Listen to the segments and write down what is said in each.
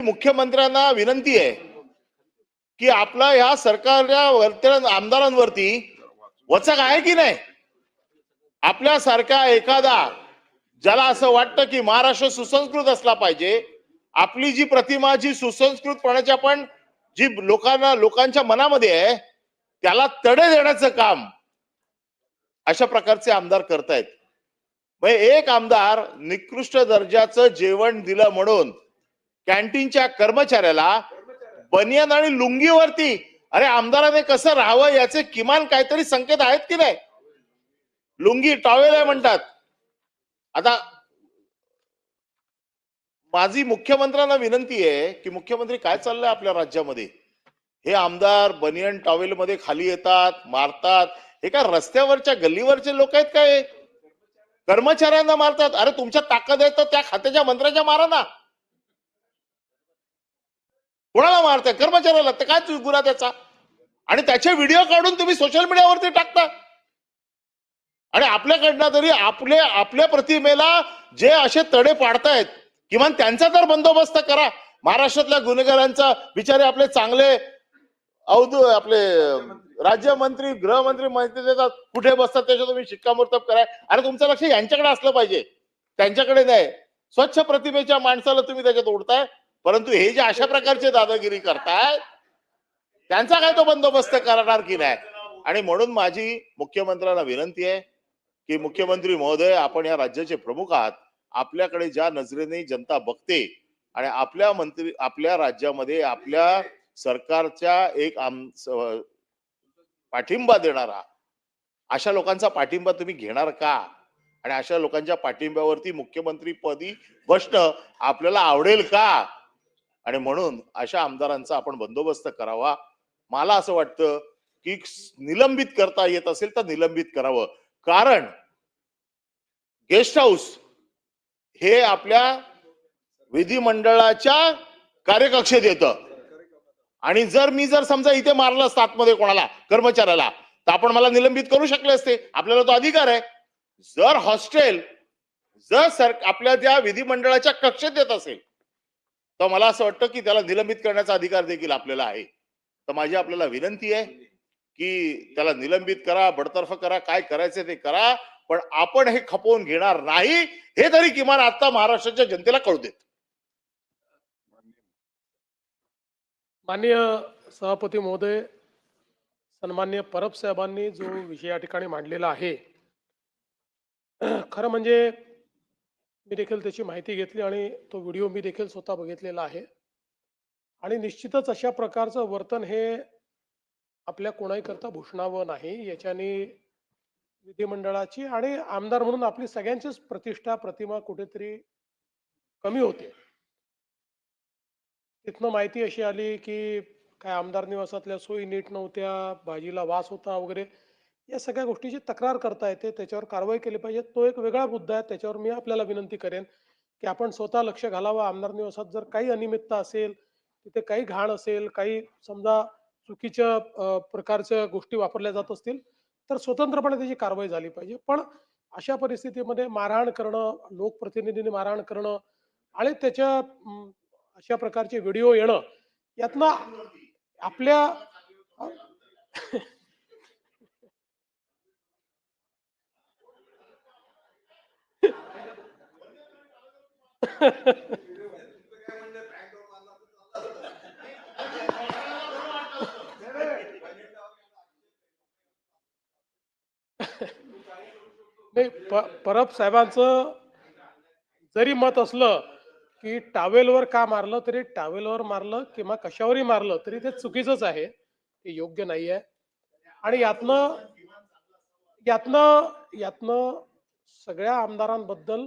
मुख्यमंत्र्यांना विनंती आहे की आपला ह्या सरकारच्या वरच्या आमदारांवरती वचक आहे की नाही? आपल्यासारखा एखादा ज्याला असं वाटतं की महाराष्ट्र सुसंस्कृत असला पाहिजे आपली जी प्रतिमा जी सुसंस्कृतपणाची पण जी लोकांना लोकांच्या मनामध्ये आहे त्याला तडे देण्याचं काम अशा प्रकारचे आमदार करतायत. म्हणजे एक आमदार निकृष्ट दर्जाचं जेवण दिलं म्हणून कॅन्टीनच्या कर्मचाऱ्याला बनियन आणि लुंगीवरती अरे आमदाराने कसं राहावं याचे किमान काहीतरी संकेत आहेत की नाही? लुंगी टॉवेल आहे म्हणतात. आता माझी मुख्यमंत्र्यांना विनंती आहे की मुख्यमंत्री काय चाललंय आपल्या राज्यामध्ये? हे आमदार बनियन टॉवेल मध्ये खाली येतात मारतात. हे काय रस्त्यावरच्या गल्लीवरचे लोक आहेत काय? कर्मचाऱ्यांना मारतात. अरे तुमच्या ताकद आहे तर त्या खात्याच्या मंत्र्याच्या मारा ना. कोणाला मारताय? कर्मचाऱ्याला. तर काय गुन्हा त्याचा? आणि त्याचे व्हिडिओ काढून तुम्ही सोशल मीडियावरती टाकता. आणि आपल्याकडनं तरी आपले आपल्या प्रतिमेला जे असे तडे पाडतायत किमान त्यांचा तर बंदोबस्त करा. महाराष्ट्रातल्या गुन्हेगारांचा बिचारे आपले चांगले अवधू आपले राज्यमंत्री गृहमंत्री माहिती देतात. कुठे बसतात त्याच्या तुम्ही शिक्कामोर्तब कराय. अरे तुमचं लक्ष यांच्याकडे असलं पाहिजे. त्यांच्याकडे नाही. स्वच्छ प्रतिमेच्या माणसाला तुम्ही त्याच्यात ओढताय. परंतु हे जे अशा प्रकारचे दादागिरी करतायत त्यांचा काय तो बंदोबस्त करणार की नाही? आणि म्हणून माझी मुख्यमंत्र्यांना विनंती आहे की मुख्यमंत्री महोदय आपण या राज्याचे प्रमुख आहात. आपल्याकडे ज्या नजरेने जनता बघते आणि आपल्या मंत्री आपल्या राज्यामध्ये आपल्या सरकारच्या एक आम पाठिंबा देणारा अशा लोकांचा पाठिंबा तुम्ही घेणार का? आणि अशा लोकांच्या पाठिंब्यावरती मुख्यमंत्री पदी बसणं आपल्याला आवडेल का? आणि म्हणून अशा आमदारांचा आपण बंदोबस्त करावा. मला असं वाटतं की निलंबित करता येत असेल तर निलंबित करावं. कारण गेस्ट हाऊस हे आपल्या विधिमंडळाच्या कार्यकक्षेत येतं. आणि जर मी जर समजा इथे मारलं असतं आतमध्ये कोणाला कर्मचाऱ्याला तर आपण मला निलंबित करू शकले असते. आपल्याला तो अधिकार आहे. जर हॉस्टेल जर सर आपल्या त्या विधिमंडळाच्या कक्षेत येत असेल तर मला असं वाटतं की त्याला निलंबित करण्याचा अधिकार देखील आपल्याला आहे. तर माझी आपल्याला विनंती आहे की त्याला निलंबित करा बडतर्फ करा काय करायचं ते करा पण आपण हे खपवून घेणार नाही हे तरी किमान आता महाराष्ट्राच्या जनतेला कळू देत. माननीय सभापती महोदय सन्मान्य परब साहेबांनी जो विषय या ठिकाणी मांडलेला आहे खरं म्हणजे मी देखील त्याची माहिती घेतली आणि तो व्हिडिओ मी देखील स्वतः बघितलेला आहे. आणि निश्चितच अशा प्रकारचं वर्तन हे आपल्या कोणाहीकरता भूषणावं नाही याच्याने विधिमंडळाची आणि आमदार म्हणून आपली सगळ्यांचीच प्रतिष्ठा प्रतिमा कुठेतरी कमी होते. तिथनं माहिती अशी आली की काय आमदार निवासातल्या सोयी नीट नव्हत्या भाजीला वास होता वगैरे. या सगळ्या गोष्टीची तक्रार करता येते. त्याच्यावर कारवाई केली पाहिजे. तो एक वेगळा मुद्दा आहे. त्याच्यावर मी आपल्याला विनंती करेन की आपण स्वतः लक्ष घालावं. आमदार निवासात जर काही अनियमितता असेल तिथे काही घाण असेल काही समजा चुकीच्या प्रकारच्या गोष्टी वापरल्या जात असतील तर स्वतंत्रपणे त्याची कारवाई झाली पाहिजे. पण अशा परिस्थितीमध्ये मारहाण करणं लोकप्रतिनिधींनी मारहाण करणं आणि त्याच्या अशा प्रकारचे व्हिडिओ येणं यातनं आपल्या नाही प- परब साहेबांचं जरी मत असलं की टावेलवर का मारलं तरी टावेलवर मारलं किंवा कशावरही मारलं तरी ते चुकीचंच आहे. ते योग्य नाही आहे आणि यातनं यातनं यातनं सगळ्या आमदारांबद्दल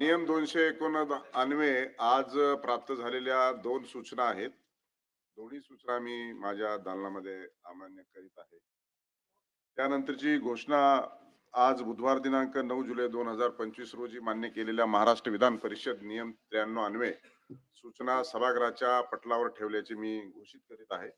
नियम दोनशे एकोणनव्वे आज प्राप्त झालेल्या दोन सूचना आहेत. दोन्ही सूचना मी माझ्या दालनामध्ये अमान्य करीत आहे. त्यानंतरची घोषणा आज बुधवार दिनांक नऊ जुलै दोन हजार पंचवीस रोजी मान्य केलेल्या महाराष्ट्र विधान परिषद नियम त्र्याण्णव अन्वये सूचना सभागृहाच्या पटलावर ठेवल्याचे मी घोषित करीत आहे.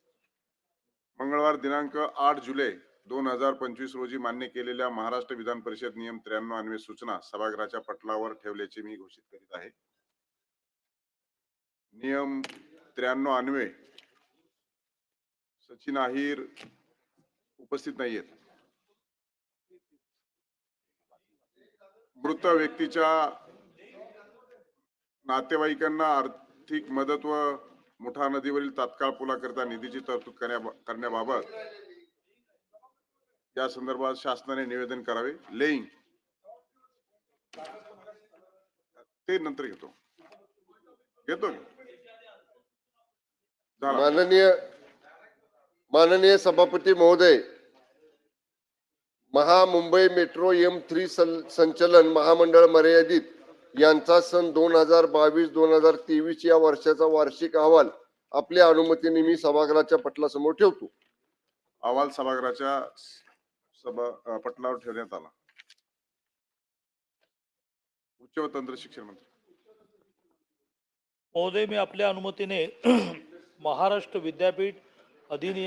मंगळवार दिनांक आठ जुलै दोन हजार पंचवीस रोजी मान्य केलेल्या महाराष्ट्र विधान परिषद नियम त्र्याण्णव अन्वये सूचना सभागृहाच्या पटलावर ठेवल्याचे मी घोषित करीत आहे. नियम त्र्याण्णव अन्वये सचिन अहिर उपस्थित नाहीयेत. मृत व्यक्तीच्या नातेवाईकांना आर्थिक मदत व मुठा नदीवरील तात्काळ पुलाकरिता निधीची तरतूद करण्या- करण्याबाबत या संदर्भात शासनाने निवेदन करावे. लेईंग ते नंतर घेतो. घेतो माननीय माननीय सभापती महोदय महामुंबई मेट्रो एम थ्री संचलन महामंडळ मर्यादित यांचा सन दोन हजार बावीस दोन हजार तेवीस या वर्षाचा वार्षिक अहवाल आपल्या अनुमतीने मी सभागृहाच्या पटलासमोर ठेवतो. अहवाल सभागृहाच्या सभा पटलावर ठेवण्यात आला. उच्च व तंत्र शिक्षण मंत्री. महोदय मी आपल्या अनुमतीने महाराष्ट्र विद्यापीठ अधिनियम